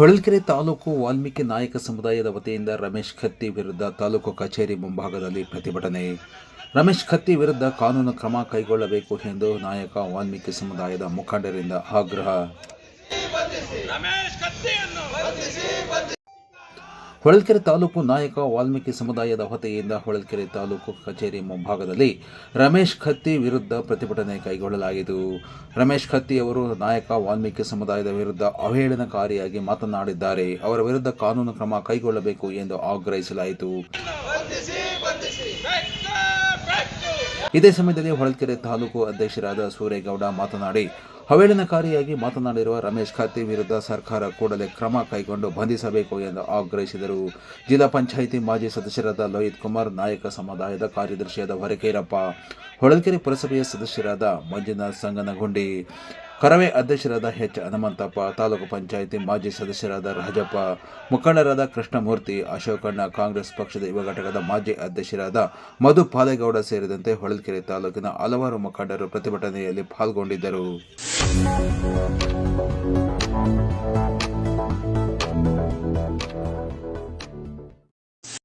ಹೊಳಲ್ಕೆರೆ ತಾಲೂಕು ವಾಲ್ಮೀಕಿ ನಾಯಕ ಸಮುದಾಯದ ವತಿಯಿಂದ ರಮೇಶ್ ಖತ್ತಿ ವಿರುದ್ಧ ತಾಲೂಕು ಕಚೇರಿ ಮುಂಭಾಗದಲ್ಲಿ ಪ್ರತಿಭಟನೆ. ರಮೇಶ್ ಖತ್ತಿ ವಿರುದ್ಧ ಕಾನೂನು ಕ್ರಮ ಕೈಗೊಳ್ಳಬೇಕು ಎಂದು ನಾಯಕ ವಾಲ್ಮೀಕಿ ಸಮುದಾಯದ ಮುಖಂಡರಿಂದ ಆಗ್ರಹ. ಹೊಳಲ್ಕೆರೆ ತಾಲೂಕು ನಾಯಕ ವಾಲ್ಮೀಕಿ ಸಮುದಾಯದ ವತಿಯಿಂದ ಹೊಳಲ್ಕೆರೆ ತಾಲೂಕು ಕಚೇರಿ ಮುಂಭಾಗದಲ್ಲಿ ರಮೇಶ್ ಖತ್ತಿ ವಿರುದ್ಧ ಪ್ರತಿಭಟನೆ ಕೈಗೊಳ್ಳಲಾಯಿತು ರಮೇಶ್ ಖತ್ತಿ ಅವರು ನಾಯಕ ವಾಲ್ಮೀಕಿ ಸಮುದಾಯದ ವಿರುದ್ಧ ಅವಹೇಳನಕಾರಿಯಾಗಿ ಮಾತನಾಡಿದ್ದಾರೆ ಅವರ ವಿರುದ್ಧ ಕಾನೂನು ಕ್ರಮ ಕೈಗೊಳ್ಳಬೇಕು ಎಂದು ಆಗ್ರಹಿಸಲಾಯಿತು. ಇದೇ ಸಮಯದಲ್ಲಿ ಹೊಳಲ್ಕೆರೆ ತಾಲೂಕು ಅಧ್ಯಕ್ಷರಾದ ಸೂರೇಗೌಡ ಮಾತನಾಡಿ ಅವಹೇಳನಕಾರಿಯಾಗಿ ಮಾತನಾಡಿರುವ ರಮೇಶ್ ಖಾತೆ ವಿರುದ್ಧ ಸರ್ಕಾರ ಕೂಡಲೇ ಕ್ರಮ ಕೈಗೊಂಡು ಬಂಧಿಸಬೇಕು ಎಂದು ಆಗ್ರಹಿಸಿದರು. ಜಿಲ್ಲಾ ಪಂಚಾಯಿತಿ ಮಾಜಿ ಸದಸ್ಯರಾದ ಲೋಹಿತ್ ಕುಮಾರ್, ನಾಯಕ ಸಮುದಾಯದ ಕಾರ್ಯದರ್ಶಿಯಾದ ಹೊರಕೇರಪ್ಪ, ಹೊಳಲ್ಕೆರೆ ಪುರಸಭೆಯ ಸದಸ್ಯರಾದ ಮಂಜುನಾಥ್ ಸಂಗನಗುಂಡಿ ಕರವೇ ಅಧ್ಯಕ್ಷರಾದ ಎಚ್. ಹನುಮಂತಪ್ಪ, ತಾಲೂಕು ಪಂಚಾಯಿತಿ ಮಾಜಿ ಸದಸ್ಯರಾದ ರಾಜಪ್ಪ, ಮುಖಂಡರಾದ ಕೃಷ್ಣಮೂರ್ತಿ ಅಶೋಕಣ್ಣ ಕಾಂಗ್ರೆಸ್ ಪಕ್ಷದ ಯುವ ಘಟಕದ ಮಾಜಿ ಅಧ್ಯಕ್ಷರಾದ ಮಧು ಪಾಲೇಗೌಡ ಸೇರಿದಂತೆ ಹೊಳಲ್ಕೆರೆ ತಾಲೂಕಿನ ಹಲವಾರು ಮುಖಂಡರು ಪ್ರತಿಭಟನೆಯಲ್ಲಿ ಪಾಲ್ಗೊಂಡಿದ್ದರು.